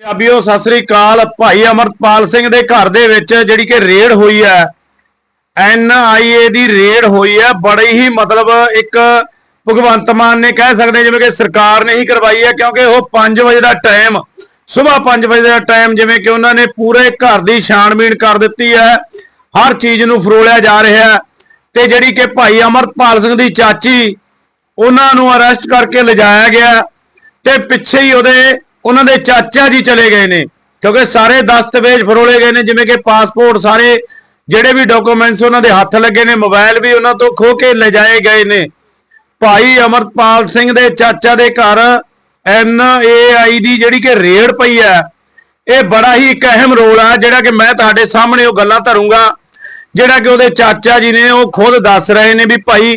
ਪੰਜਾਬੀਓ, ਸਤਿ ਸ੍ਰੀ ਅਕਾਲ। ਭਾਈ ਅਮਰਪਾਲ ਸਿੰਘ ਦੇ ਘਰ ਦੇ ਵਿੱਚ ਜਿਹੜੀ ਕਿ ਰੇਡ ਹੋਈ ਹੈ ਐਨਆਈਏ ਦੀ ਰੇਡ ਹੋਈ ਹੈ। ਬੜੀ ਹੀ ਮਤਲਬ ਇੱਕ ਭਗਵੰਤ ਮਾਨ ਨੇ ਕਹਿ ਸਕਦੇ ਜਿਵੇਂ ਕਿ ਸਰਕਾਰ ਨੇ ਹੀ ਕਰਵਾਈ ਹੈ, ਕਿਉਂਕਿ ਉਹ 5 ਵਜੇ ਦਾ ਟਾਈਮ ਸਵੇਰ 5 ਵਜੇ ਦਾ ਟਾਈਮ, ਜਿਵੇਂ ਕਿ ਉਹਨਾਂ ਨੇ ਪੂਰੇ ਘਰ ਦੀ ਛਾਣਬੀਣ ਕਰ ਦਿੱਤੀ ਹੈ। ਹਰ ਚੀਜ਼ ਨੂੰ ਫਰੋਲਿਆ ਜਾ ਰਿਹਾ ਹੈ ਤੇ ਜਿਹੜੀ ਕਿ ਭਾਈ ਅਮਰਪਾਲ ਸਿੰਘ ਦੀ ਚਾਚੀ, ਉਹਨਾਂ ਨੂੰ ਅਰੈਸਟ ਕਰਕੇ ਲਿਜਾਇਆ ਗਿਆ ਤੇ ਪਿੱਛੇ ਹੀ ਉਹਦੇ ਉਹਨਾਂ ਦੇ ਚਾਚਾ ਜੀ ਚਲੇ ਗਏ ਨੇ, ਕਿਉਂਕਿ ਸਾਰੇ ਦਸਤਵੇਜ਼ ਫਰੋਲੇ ਗਏ ਨੇ, ਜਿਵੇਂ ਕਿ ਪਾਸਪੋਰਟ ਸਾਰੇ ਜਿਹੜੇ ਵੀ ਡਾਕੂਮੈਂਟਸ ਉਹਨਾਂ ਦੇ ਹੱਥ ਲੱਗੇ ਨੇ, ਮੋਬਾਈਲ ਵੀ ਉਹਨਾਂ ਤੋਂ ਖੋ ਕੇ ਲਿਜਾਏ ਗਏ ਨੇ। ਭਾਈ ਅਮਰਪਾਲ ਸਿੰਘ ਦੇ ਚਾਚਾ ਦੇ ਘਰ ਐਨ ਏ ਆਈ ਦੀ ਜਿਹੜੀ ਕਿ ਰੇਡ ਪਈ ਹੈ, ਇਹ ਬੜਾ ਹੀ ਇੱਕ ਅਹਿਮ ਰੋਲ ਆ, ਜਿਹੜਾ ਕਿ ਮੈਂ ਤੁਹਾਡੇ ਸਾਹਮਣੇ ਉਹ ਗੱਲਾਂ ਧਰੂੰਗਾ, ਜਿਹੜਾ ਕਿ ਉਹਦੇ ਚਾਚਾ ਜੀ ਨੇ ਉਹ ਖੁਦ ਦੱਸ ਰਹੇ ਨੇ ਵੀ ਭਾਈ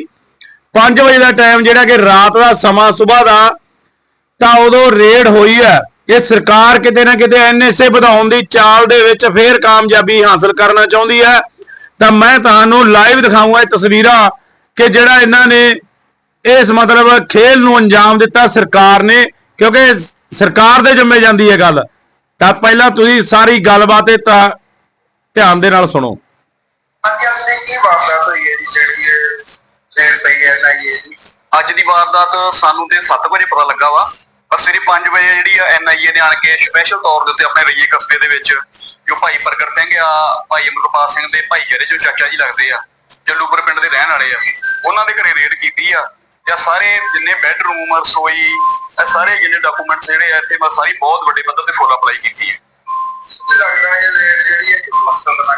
5 ਵਜੇ ਦਾ ਟਾਈਮ ਜਿਹੜਾ ਕਿ ਰਾਤ ਦਾ ਸਮਾਂ ਸਵੇਰ ਦਾ ਤਾਂ ਉਦੋਂ ਰੇਡ ਹੋਈ ਹੈ ਇਹ ਸਰਕਾਰ ਕਿਤੇ ਨਾ ਕਿਤੇ ਐਨਐਸਏ ਵਧਾਉਣ ਦੀ ਚਾਲ ਦੇ ਵਿੱਚ ਫੇਰ ਕਾਮਯਾਬੀ ਹਾਸਲ ਕਰਨਾ ਚਾਹੁੰਦੀ ਹੈ। ਤਾਂ ਮੈਂ ਤੁਹਾਨੂੰ ਲਾਈਵ ਦਿਖਾਊਂਗਾ ਇਹ ਤਸਵੀਰਾਂ ਕਿ ਜਿਹੜਾ ਇਹਨਾਂ ਨੇ ਇਸ ਮਤਲਬ ਖੇਲ ਨੂੰ ਅੰਜਾਮ ਦਿੱਤਾ ਸਰਕਾਰ ਨੇ ਕਿਉਂਕਿ ਸਰਕਾਰ ਦੇ ਜੰਮੇ ਜਾਂਦੀ ਹੈ ਗੱਲ। ਤਾਂ ਪਹਿਲਾਂ ਤੁਸੀਂ ਸਾਰੀ ਗੱਲਬਾਤ ਇਹ ਤਾਂ ਧਿਆਨ ਦੇ ਨਾਲ ਸੁਣੋ। ਅੱਜ ਅਸੀਂ ਕੀ ਵਾਰਦਾਤ ਹੋਈ ਹੈ ਜੀ ਜਿਹੜੀ ਇਹ ਰੇਲ ਪਈ ਹੈ ਨਾ ਇਹ ਅੱਜ ਦੀ ਵਾਰਦਾਤ ਸਾਨੂੰ ਤੇ 7 ਵਜੇ ਪਤਾ ਲੱਗਾ ਵਾ। ਪਰ ਸਵੇਰੇ 5 ਵਜੇ ਜਿਹੜੀ ਆ ਐਨਆਈਏ ਨੇ ਆਣ ਕੇ ਸਪੈਸ਼ਲ ਤੌਰ ਦੇ ਉੱਤੇ ਆਪਣੇ ਰਈਏ ਕਸਬੇ ਦੇ ਵਿੱਚ ਜੋ ਭਾਈ ਪ੍ਰਗਟ ਸਿੰਘ ਆ ਭਾਈ ਅਮਰਪਾਲ ਸਿੰਘ ਦੇ ਭਾਈ ਜਿਹੜੇ ਜੋ ਚਾਚਾ ਜੀ ਲੱਗਦੇ ਆ ਜੱਲੂਪੁਰ ਪਿੰਡ ਦੇ ਰਹਿਣ ਵਾਲੇ ਆ ਉਹਨਾਂ ਦੇ ਘਰੇ ਰੇਡ ਕੀਤੀ ਆ ਜਾਂ ਸਾਰੇ ਜਿੰਨੇ ਬੈੱਡਰੂਮ ਰਸੋਈ ਇਹ ਸਾਰੇ ਜਿੰਨੇ ਡਾਕੂਮੈਂਟਸ ਜਿਹੜੇ ਆ ਇੱਥੇ ਮੈਂ ਸਾਰੀ ਬਹੁਤ ਵੱਡੇ ਪੱਧਰ ਤੇ ਫੁੱਲ ਅਪਲਾਈ ਕੀਤੀ ਹੈ ਕੀ ਲੱਗਦਾ ਹੈ ਇਹ ਰੇਲ ਜਿਹੜੀ ਹੈ ਕਿਸ ਮਕਸਦ ਨਾਲ?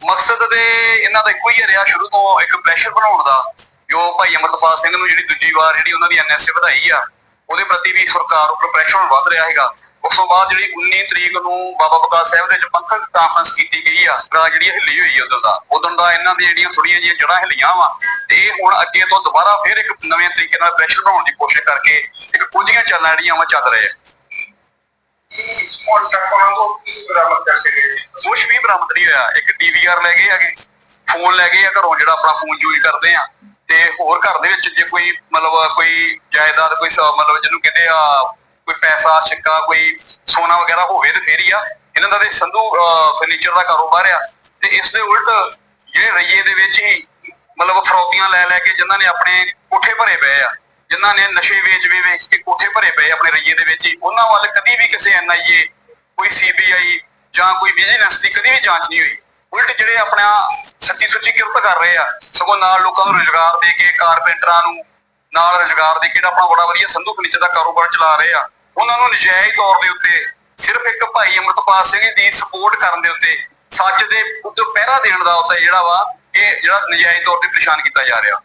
ਮਕਸਦ ਤੇ ਇਹਨਾਂ ਦਾ ਇੱਕੋ ਹੀ ਰਿਹਾ ਸ਼ੁਰੂ ਤੋਂ ਇੱਕ ਪ੍ਰੈਸ਼ਰ ਬਣਾਉਣ ਦਾ ਜੋ ਭਾਈ ਅਮਰਪਾਲ ਸਿੰਘ ਨੂੰ ਜਿਹੜੀ ਦੂਜੀ ਵਾਰ ਜਿਹੜੀ ਉਹਨਾਂ ਦੀ ਐਨਐਸਏ ਵਧਾਈ ਆ ਉਹਦੇ ਪ੍ਰਤੀ ਵੀ ਸਰਕਾਰ ਉੱਪਰ ਪ੍ਰੈਸ਼ਰ ਵੱਧ ਰਿਹਾ ਹੈਗਾ। ਉਸ ਤੋਂ ਬਾਅਦ ਜਿਹੜੀ 19 ਤਰੀਕ ਨੂੰ ਬਾਬਾ ਬਕਾਸ ਸਾਹਿਬ ਦੇ ਵਿੱਚ ਪੰਥਕ ਕਾਨਫਰੰਸ ਕੀਤੀ ਗਈ ਆ ਤਾਂ ਜਿਹੜੀ ਹਿੱਲੀ ਹੋਈ ਉਦੋਂ ਦਾ ਉਦੋਂ ਦਾ ਇਹਨਾਂ ਦੀ ਜਿਹੜੀਆਂ ਥੋੜੀਆਂ ਜਿਹੀਆਂ ਜੜਾਂ ਹਿੱਲੀਆਂ ਵਾ ਤੇ ਇਹ ਹੁਣ ਅੱਗੇ ਤੋਂ ਦੁਬਾਰਾ ਫਿਰ ਇੱਕ ਨਵੇਂ ਤਰੀਕੇ ਨਾਲ ਪ੍ਰੈਸ਼ਰ ਬਣਾਉਣ ਦੀ ਕੋਸ਼ਿਸ਼ ਕਰਕੇ ਇੱਕ ਕੁੰਝੀਆਂ ਚਾਲਾਂ ਜਿਹੜੀਆਂ ਵਾ ਚੱਲ ਰਹੇ ਆ ਹੁਣ ਤੱਕ ਉਹਨਾਂ ਨੂੰ ਕੀ ਬਰਾਮਦ ਕਰਕੇ ਗਏ? ਕੁਝ ਵੀ ਬਰਾਮਦ ਨਹੀਂ ਹੋਇਆ। ਇੱਕ ਡੀਵੀਆਰ ਲੈ ਗਏ ਹੈਗੇ ਫੋਨ ਲੈ ਗਏ ਆ ਘਰੋਂ ਜਿਹੜਾ ਆਪਣਾ ਫੋਨ ਯੂਜ਼ ਕਰਦੇ ਆ। ਤੇ ਹੋਰ ਘਰ ਦੇ ਵਿੱਚ ਜੇ ਕੋਈ ਮਤਲਬ ਕੋਈ ਜਾਇਦਾਦ, ਕੋਈ ਸ- ਮਤਲਬ ਜਿਹਨੂੰ ਕਹਿੰਦੇ ਆ, ਕੋਈ ਪੈਸਾ ਸਿੱਕਾ ਕੋਈ ਸੋਨਾ ਵਗੈਰਾ ਹੋਵੇ ਤੇ ਫੇਰ ਹੀ ਆ। ਇਹਨਾਂ ਦਾ ਤੇ ਸੰਧੂ ਫਰਨੀਚਰ ਦਾ ਕਾਰੋਬਾਰ ਆ ਤੇ ਇਸ ਦੇ ਉਲਟ ਜਿਹੜੇ ਰਈਏ ਦੇ ਵਿੱਚ ਹੀ ਮਤਲਬ ਫਰੌਤੀਆਂ ਲੈ ਲੈ ਕੇ ਜਿਨ੍ਹਾਂ ਨੇ ਆਪਣੇ ਕੋਠੇ ਭਰੇ ਪਏ ਆ, ਜਿਨ੍ਹਾਂ ਨੇ ਨਸ਼ੇ ਵੇਚ ਵੇ ਵੇਚ ਕੇ ਕੋਠੇ ਭਰੇ ਪਏ ਆਪਣੇ ਰਈਏ ਦੇ ਵਿੱਚ ਹੀ, ਉਹਨਾਂ ਵੱਲ ਕਦੀ ਵੀ ਕਿਸੇ ਐਨਆਈਏ ਕੋਈ ਸੀਬੀਆਈ ਜਾਂ ਕੋਈ ਵਿਜੀਲੈਂਸ ਦੀ ਕਦੀ ਵੀ ਜਾਂਚ ਨਹੀਂ ਹੋਈ। ਉਲਟ ਜਿਹੜੇ ਆਪਣਾ ਸੱਚੀ ਸੁੱਚੀ ਕਿਰਤ ਕਰ ਰਹੇ ਆ ਸਗੋਂ ਨਾਲ ਲੋਕਾਂ ਨੂੰ ਰੁਜ਼ਗਾਰ ਦੇ ਕੇ ਕਾਰਪੈਂਟਰਾਂ ਨੂੰ ਨਾਲ ਰੁਜ਼ਗਾਰ ਦੇ ਕੇ ਜਿਹੜਾ ਆਪਣਾ ਬੜਾ ਵਧੀਆ ਸੰਧੂ ਫਰਨੀਚਰ ਦਾ ਕਾਰੋਬਾਰ ਚਲਾ ਰਹੇ ਆ ਉਹਨਾਂ ਨੂੰ ਨਜਾਇਜ਼ ਤੌਰ ਦੇ ਉੱਤੇ ਸਿਰਫ ਇੱਕ ਭਾਈ ਅਮਰਤਪਾਲ ਸਿੰਘ ਦੀ ਸਪੋਰਟ ਕਰਨ ਦੇ ਉੱਤੇ ਸੱਚ ਦੇ ਉੱਤੇ ਪਹਿਰਾ ਦੇਣ ਦਾ ਉੱਤੇ ਜਿਹੜਾ ਵਾ ਇਹ ਜਿਹੜਾ ਨਜਾਇਜ਼ ਤੌਰ ਤੇ ਪਰੇਸ਼ਾਨ ਕੀਤਾ ਜਾ ਰਿਹਾ।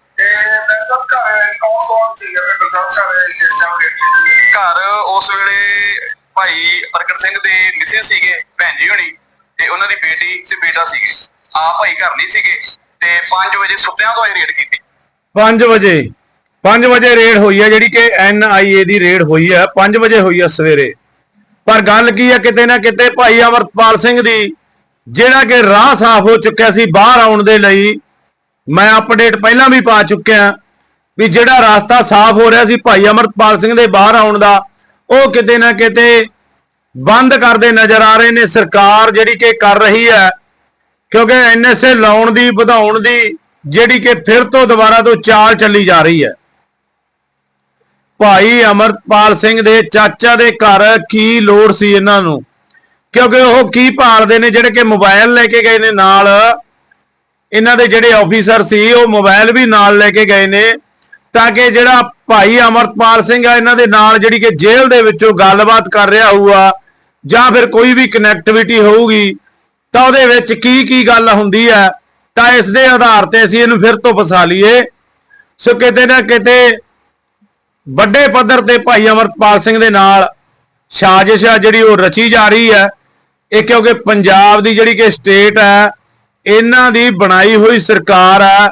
ਘਰ ਉਸ ਵੇਲੇ ਭਾਈ ਪ੍ਰਗਟ ਸਿੰਘ ਦੇ ਮਿਸਿਸ ਸੀਗੇ ਭੈਣ ਜੀ ਹੋਣੀ। ਤੇ ਉਹਨਾਂ ਦੀ ਬੇਟੀ ਤੇ ਬੇਟਾ ਸੀਗੇ। ਆ ਭਾਈ ਘਰ ਨਹੀਂ ਸੀਗੇ ਤੇ 5 ਵਜੇ ਸੁੱਤਿਆਂ ਤੋਂ ਇਹ ਰੇਡ ਕੀਤੀ। 5 ਵਜੇ 5 ਵਜੇ ਰੇਡ ਹੋਈ ਹੈ ਜਿਹੜੀ ਕਿ ਐਨਆਈਏ ਦੀ ਰੇਡ ਹੋਈ ਹੈ 5 ਵਜੇ ਹੋਈ ਹੈ ਸਵੇਰੇ। ਪਰ ਗੱਲ ਕੀ ਹੈ, ਕਿਤੇ ਨਾ ਕਿਤੇ ਭਾਈ ਅਮਰਪਾਲ ਸਿੰਘ ਦੀ, ਜਿਹੜਾ ਕਿ ਰਾਹ ਸਾਫ਼ ਹੋ ਚੁੱਕਿਆ ਸੀ ਬਾਹਰ ਆਉਣ ਦੇ ਲਈ, ਮੈਂ ਅਪਡੇਟ ਪਹਿਲਾਂ ਵੀ ਪਾ ਚੁੱਕਿਆ ਵੀ ਜਿਹੜਾ ਰਸਤਾ ਸਾਫ਼ ਹੋ ਰਿਹਾ ਸੀ ਭਾਈ ਅਮਰਪਾਲ ਸਿੰਘ ਦੇ ਬਾਹਰ ਆਉਣ ਦਾ, ਉਹ ਕਿਤੇ ਨਾ ਕਿਤੇ ਬੰਦ ਕਰਦੇ ਨਜ਼ਰ ਆ ਰਹੇ ਨੇ ਸਰਕਾਰ ਜਿਹੜੀ ਕਿ ਕਰ ਰਹੀ ਹੈ। ਕਿਉਂਕਿ ਐਨਐਸਏ ਲਾਉਣ ਦੀ, ਵਧਾਉਣ ਦੀ, ਜਿਹੜੀ ਕਿ ਫਿਰ ਤੋਂ ਦੁਬਾਰਾ ਤੋਂ ਚਾਲ ਚੱਲੀ ਜਾ ਰਹੀ ਹੈ। ਭਾਈ ਅਮਰਪਾਲ ਸਿੰਘ ਦੇ ਚਾਚਾ ਦੇ ਘਰ ਕੀ ਲੋੜ ਸੀ ਇਹਨਾਂ ਨੂੰ? ਕਿਉਂਕਿ ਉਹ ਕੀ ਭਾਲਦੇ ਨੇ, ਜਿਹੜੇ ਕਿ ਮੋਬਾਈਲ ਲੈ ਕੇ ਗਏ ਨੇ ਨਾਲ। ਇਹਨਾਂ ਦੇ ਜਿਹੜੇ ਆਫੀਸਰ ਸੀ, ਉਹ ਮੋਬਾਈਲ ਵੀ ਨਾਲ ਲੈ ਕੇ ਗਏ ਨੇ। ਤਾਂ ਕਿ ਜਿਹੜਾ ਭਾਈ ਅਮਰਪਾਲ ਸਿੰਘ ਆ, ਇਹਨਾਂ ਦੇ ਨਾਲ ਜਿਹੜੀ ਕਿ ਜੇਲ੍ਹ ਦੇ ਵਿੱਚੋਂ ਗੱਲਬਾਤ ਕਰ ਰਿਹਾ ਹੋਊਗਾ ਜਾਂ ਫਿਰ ਕੋਈ ਵੀ ਕਨੈਕਟੀਵਿਟੀ ਹੋਊਗੀ, ਤਾਂ ਉਹਦੇ ਵਿੱਚ ਕੀ ਕੀ ਗੱਲ ਹੁੰਦੀ ਹੈ, ਤਾਂ ਇਸ ਦੇ ਆਧਾਰ ਤੇ ਅਸੀਂ ਇਹਨੂੰ ਫਿਰ ਤੋਂ ਫਸਾ ਲਈਏ। ਸੋ ਕਿਤੇ ਨਾ ਕਿਤੇ ਵੱਡੇ ਪੱਧਰ ਤੇ ਭਾਈ ਅਮਰਪਾਲ ਸਿੰਘ ਦੇ ਨਾਲ ਸਾਜ਼ਿਸ਼ ਆ ਜਿਹੜੀ ਉਹ ਰਚੀ ਜਾ ਰਹੀ ਹੈ। ਇਹ ਕਿਉਂਕਿ ਪੰਜਾਬ ਦੀ ਜਿਹੜੀ ਕਿ ਸਟੇਟ ਹੈ, ਇਹਨਾਂ ਦੀ ਬਣਾਈ ਹੋਈ ਸਰਕਾਰ ਹੈ,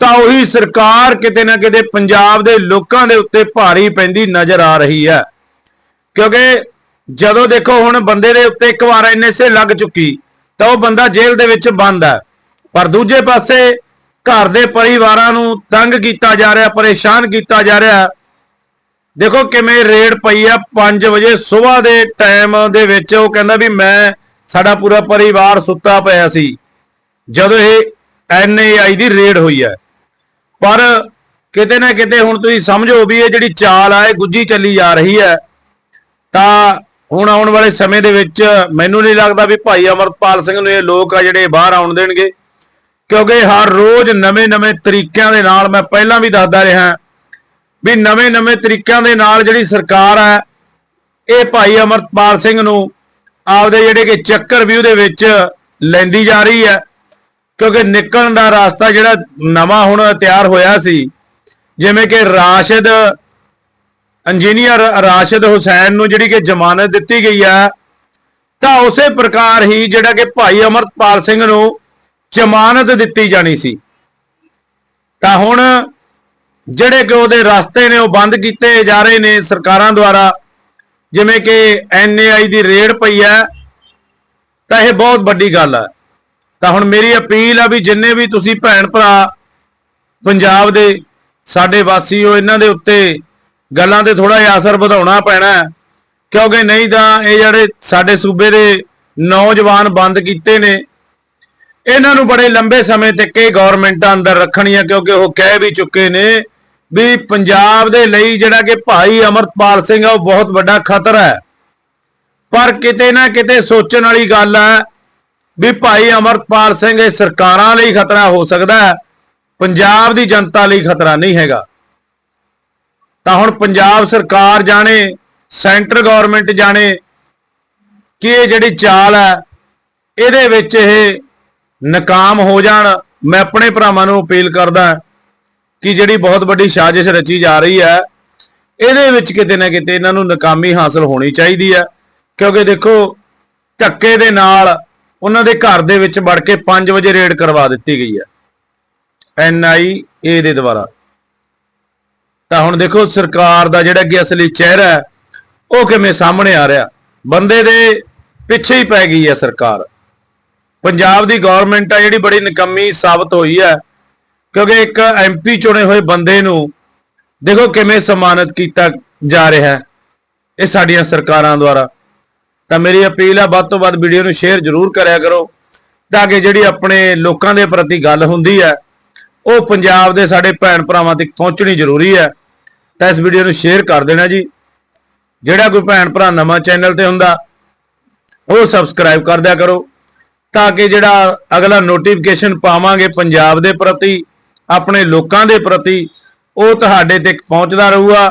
ਤਾਂ ਉਹੀ ਸਰਕਾਰ ਕਿਤੇ ਨਾ ਕਿਤੇ ਪੰਜਾਬ ਦੇ ਲੋਕਾਂ ਦੇ ਉੱਤੇ ਭਾਰੀ ਪੈਂਦੀ ਨਜ਼ਰ ਆ ਰਹੀ ਹੈ। ਕਿਉਂਕਿ ਜਦੋਂ ਦੇਖੋ ਹੁਣ ਬੰਦੇ ਦੇ ਉੱਤੇ ਇੱਕ ਵਾਰ ਐਨਐਸਏ ਲੱਗ ਚੁੱਕੀ, ਤਾਂ ਉਹ ਬੰਦਾ ਜੇਲ੍ਹ ਦੇ ਵਿੱਚ ਬੰਦ ਹੈ। ਪਰ ਦੂਜੇ ਪਾਸੇ ਘਰ ਦੇ ਪਰਿਵਾਰਾਂ ਨੂੰ ਤੰਗ ਕੀਤਾ ਜਾ ਰਿਹਾ, ਪਰੇਸ਼ਾਨ ਕੀਤਾ ਜਾ ਰਿਹਾ ਦੇਖੋ ਕਿਵੇਂ ਰੇਡ ਪਈ ਆ 5 ਵਜੇ ਸਵੇਰ ਦੇ ਟਾਈਮ ਦੇ ਵਿੱਚ, ਉਹ ਕਹਿੰਦਾ ਵੀ ਮੈਂ, ਸਾਡਾ ਪੂਰਾ ਪਰਿਵਾਰ ਸੁੱਤਾ ਪਿਆ ਸੀ, ਜਦੋਂ ਇਹ ਐਨਏਆਈ ਦੀ ਰੇਡ ਹੋਈ ਹੈ। ਪਰ ਕਿਤੇ ਨਾ ਕਿਤੇ ਹੁਣ ਤੁਸੀਂ ਸਮਝੋ ਵੀ ਇਹ ਜਿਹੜੀ ਚਾਲ ਆ, ਇਹ ਗੁੱਜੀ ਚੱਲੀ ਜਾ ਰਹੀ ਹੈ। ਤਾਂ ਹੁਣ ਆਉਣ ਵਾਲੇ ਸਮੇਂ ਦੇ ਵਿੱਚ ਮੈਨੂੰ ਨਹੀਂ ਲੱਗਦਾ ਵੀ ਭਾਈ ਅਮਰਪਾਲ ਸਿੰਘ ਨੂੰ ਇਹ ਲੋਕ ਆ ਜਿਹੜੇ ਬਾਹਰ ਆਉਣ ਦੇਣਗੇ। ਕਿਉਂਕਿ ਹਰ ਰੋਜ਼ ਨਵੇਂ-ਨਵੇਂ ਤਰੀਕਿਆਂ ਦੇ ਨਾਲ ਮੈਂ ਪਹਿਲਾਂ ਵੀ ਦੱਸਦਾ ਰਿਹਾ ਵੀ ਨਵੇਂ-ਨਵੇਂ ਤਰੀਕਿਆਂ ਦੇ ਨਾਲ ਜਿਹੜੀ ਸਰਕਾਰ ਹੈ ਇਹ ਭਾਈ ਅਮਰਪਾਲ ਸਿੰਘ ਨੂੰ ਆਪਦੇ ਜਿਹੜੇ ਕਿ ਚੱਕਰ ਵਿਊ ਦੇ ਵਿੱਚ ਲੈਂਦੀ ਜਾ ਰਹੀ ਹੈ। ਕਿਉਂਕਿ ਨਿਕਲਣ ਦਾ ਰਸਤਾ ਜਿਹੜਾ ਨਵਾਂ ਹੁਣ ਤਿਆਰ ਹੋਇਆ ਸੀ, ਜਿਵੇਂ ਕਿ ਰਾਸ਼ਦ ਇੰਜੀਨੀਅਰ ਰਾਸ਼ਦ ਹੁਸੈਨ ਨੂੰ ਜਿਹੜੀ ਕਿ ਜ਼ਮਾਨਤ ਦਿੱਤੀ ਗਈ ਹੈ ਤਾਂ ਉਸੇ ਪ੍ਰਕਾਰ ਹੀ ਜਿਹੜਾ ਕਿ ਭਾਈ ਅਮਰਪਾਲ ਸਿੰਘ ਨੂੰ ਜ਼ਮਾਨਤ ਦਿੱਤੀ ਜਾਣੀ ਸੀ। ਤਾਂ ਹੁਣ ਜਿਹੜੇ ਕਿ ਉਹਦੇ ਰਸਤੇ ਨੇ ਉਹ ਬੰਦ ਕੀਤੇ ਜਾ ਰਹੇ ਨੇ ਸਰਕਾਰਾਂ ਦੁਆਰਾ, ਜਿਵੇਂ ਕਿ ਐਨਏਆਈ ਦੀ ਰੇਡ ਪਈ ਹੈ ਤਾਂ ਇਹ ਬਹੁਤ ਵੱਡੀ ਗੱਲ ਹੈ ਤਾਂ ਹੁਣ ਮੇਰੀ ਅਪੀਲ ਆ ਵੀ ਜਿੰਨੇ ਵੀ ਤੁਸੀਂ ਭੈਣ ਭਰਾ ਪੰਜਾਬ ਦੇ ਸਾਡੇ ਵਾਸੀ ਹੋ, ਇਹਨਾਂ ਦੇ ਉੱਤੇ ਗੱਲਾਂ ਤੇ ਥੋੜਾ ਜਿਹਾ ਅਸਰ ਵਧਾਉਣਾ ਪੈਣਾ ਕਿਉਂਕਿ ਨਹੀਂ ਤਾਂ ਇਹ ਜਿਹੜੇ ਸਾਡੇ ਸੂਬੇ ਦੇ ਨੌਜਵਾਨ ਬੰਦ ਕੀਤੇ ਨੇ, ਇਹਨਾਂ ਨੂੰ ਬੜੇ ਲੰਬੇ ਸਮੇਂ ਤੱਕ ਇਹ ਗਵਰਨਮੈਂਟਾਂ ਅੰਦਰ ਰੱਖਣੀਆਂ ਕਿਉਂਕਿ ਉਹ ਕਹਿ ਵੀ ਚੁੱਕੇ ਨੇ ਵੀ ਪੰਜਾਬ ਦੇ ਲਈ ਜਿਹੜਾ ਕਿ ਭਾਈ ਅਮਰਪਾਲ ਸਿੰਘ ਆ, ਉਹ ਬਹੁਤ ਵੱਡਾ ਖਤਰਾ ਹੈ। ਪਰ ਕਿਤੇ ਨਾ ਕਿਤੇ ਸੋਚਣ ਵਾਲੀ ਗੱਲ ਹੈ ਵੀ ਭਾਈ ਅਮਰਪਾਲ ਸਿੰਘ ਇਹ ਸਰਕਾਰਾਂ ਲਈ ਖਤਰਾ ਹੋ ਸਕਦਾ ਹੈ, ਪੰਜਾਬ ਦੀ ਜਨਤਾ ਲਈ ਖਤਰਾ ਨਹੀਂ ਹੈਗਾ। ਤਾਂ ਹੁਣ ਪੰਜਾਬ ਸਰਕਾਰ ਜਾਣੇ, ਸੈਂਟਰ ਗਵਰਨਮੈਂਟ ਜਾਣੇ, ਕਿ ਇਹ ਜਿਹੜੀ ਚਾਲ ਹੈ, ਇਹਦੇ ਵਿੱਚ ਇਹ ਨਾਕਾਮ ਹੋ ਜਾਣ। ਮੈਂ ਆਪਣੇ ਭਰਾਵਾਂ ਨੂੰ ਅਪੀਲ ਕਰਦਾ ਕਿ ਜਿਹੜੀ ਬਹੁਤ ਵੱਡੀ ਸਾਜ਼ਿਸ਼ ਰਚੀ ਜਾ ਰਹੀ ਹੈ, ਇਹਦੇ ਵਿੱਚ ਕਿਤੇ ਨਾ ਕਿਤੇ ਇਹਨਾਂ ਨੂੰ ਨਾਕਾਮੀ ਹਾਸਲ ਹੋਣੀ ਚਾਹੀਦੀ ਹੈ। ਕਿਉਂਕਿ ਦੇਖੋ, ਧੱਕੇ ਦੇ ਨਾਲ ਉਹਨਾਂ ਦੇ ਘਰ ਦੇ ਵਿੱਚ ਵੜ ਕੇ 5 ਵਜੇ ਰੇਡ ਕਰਵਾ ਦਿੱਤੀ ਗਈ ਹੈ। ਐਨਆਈਏ ਦੇ ਦੁਆਰਾ। ਤਾਂ ਹੁਣ ਦੇਖੋ ਸਰਕਾਰ ਦਾ ਜਿਹੜਾ ਕਿ ਅਸਲੀ ਚਿਹਰਾ ਹੈ, ਉਹ ਕਿਵੇਂ ਸਾਹਮਣੇ ਆ ਰਿਹਾ। ਬੰਦੇ ਦੇ ਪਿੱਛੇ ਹੀ ਪੈ ਗਈ ਹੈ ਸਰਕਾਰ। ਪੰਜਾਬ ਦੀ ਗਵਰਨਮੈਂਟ ਆ ਜਿਹੜੀ ਬੜੀ ਨਿਕੰਮੀ ਸਾਬਤ ਹੋਈ ਹੈ, ਕਿਉਂਕਿ ਇੱਕ ਐਮਪੀ ਚੁਣੇ ਹੋਏ ਬੰਦੇ ਨੂੰ ਦੇਖੋ ਕਿਵੇਂ ਸਨਮਾਨਿਤ ਕੀਤਾ ਜਾ ਰਿਹਾ ਹੈ, ਇਹ ਸਾਡੀਆਂ ਸਰਕਾਰਾਂ ਦੁਆਰਾ। ਤਾਂ ਮੇਰੀ ਅਪੀਲ ਹੈ ਵੱਧ ਤੋਂ ਵੱਧ ਵੀਡੀਓ ਨੂੰ ਸ਼ੇਅਰ ਜ਼ਰੂਰ ਕਰਿਆ ਕਰੋ, ਤਾਂ ਕਿ ਜਿਹੜੀ ਆਪਣੇ ਲੋਕਾਂ ਦੇ ਪ੍ਰਤੀ ਗੱਲ ਹੁੰਦੀ ਹੈ, ਉਹ ਪੰਜਾਬ ਦੇ ਸਾਡੇ ਭੈਣ ਭਰਾਵਾਂ ਤੱਕ ਪਹੁੰਚਣੀ ਜ਼ਰੂਰੀ ਹੈ। ਤਾਂ ਇਸ ਵੀਡੀਓ ਨੂੰ ਸ਼ੇਅਰ ਕਰ ਦੇਣਾ ਜੀ। ਜਿਹੜਾ ਕੋਈ ਭੈਣ ਭਰਾ ਨਵਾਂ ਚੈਨਲ ਤੇ ਹੁੰਦਾ, ਉਹ ਸਬਸਕ੍ਰਾਈਬ ਕਰ ਦਿਆ ਕਰੋ। ਤਾਂ ਕਿ ਜਿਹੜਾ ਅਗਲਾ ਨੋਟੀਫਿਕੇਸ਼ਨ ਪਾਵਾਂਗੇ ਪੰਜਾਬ ਦੇ ਪ੍ਰਤੀ, ਆਪਣੇ ਲੋਕਾਂ ਦੇ ਪ੍ਰਤੀ, ਉਹ ਤੁਹਾਡੇ ਤੱਕ ਪਹੁੰਚਦਾ ਰਹੂਗਾ।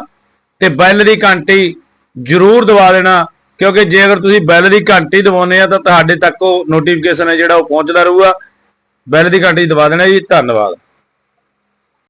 ਤੇ ਬੈਲ ਦੀ ਘੰਟੀ ਜ਼ਰੂਰ ਦਬਾ ਦੇਣਾ, ਕਿਉਂਕਿ ਜੇ ਅਗਰ ਤੁਸੀਂ ਬੈਲ ਦੀ ਘੰਟੀ ਦਬਾਉਂਦੇ ਆ, ਤਾਂ ਤੁਹਾਡੇ ਤੱਕ ਉਹ ਨੋਟੀਫਿਕੇਸ਼ਨ ਹੈ ਜਿਹੜਾ ਉਹ ਪਹੁੰਚਦਾ ਰਹੂਗਾ। ਬੈਲ ਦੀ ਘੰਟੀ ਦਬਾ ਦੇਣਾ ਜੀ। ਧੰਨਵਾਦ।